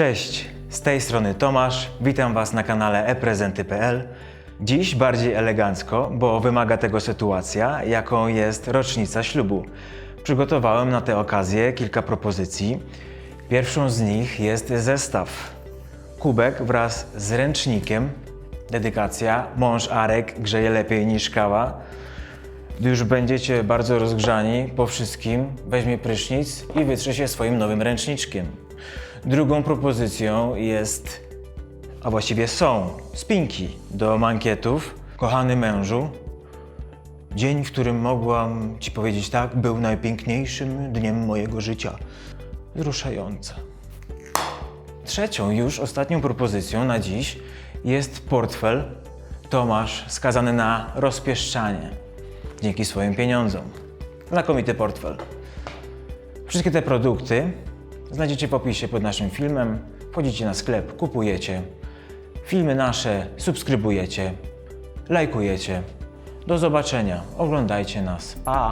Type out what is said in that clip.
Cześć, z tej strony Tomasz, witam Was na kanale eprezenty.pl. Dziś bardziej elegancko, bo wymaga tego sytuacja, jaką jest rocznica ślubu. Przygotowałem na tę okazję kilka propozycji. Pierwszą z nich jest zestaw. Kubek wraz z ręcznikiem, dedykacja, mąż Arek grzeje lepiej niż kawa. Gdy już będziecie bardzo rozgrzani po wszystkim, weźmie prysznic i wytrze się swoim nowym ręczniczkiem. Drugą propozycją jest, a właściwie są, spinki do mankietów. Kochany mężu, dzień, w którym mogłam Ci powiedzieć tak, był najpiękniejszym dniem mojego życia. Wzruszająca. Trzecią, już ostatnią propozycją na dziś jest portfel Tomasz skazany na rozpieszczanie dzięki swoim pieniądzom. Znakomity portfel. Wszystkie te produkty znajdziecie w opisie pod naszym filmem. Wchodzicie na sklep, kupujecie. Filmy nasze subskrybujecie, lajkujecie. Do zobaczenia. Oglądajcie nas. Pa!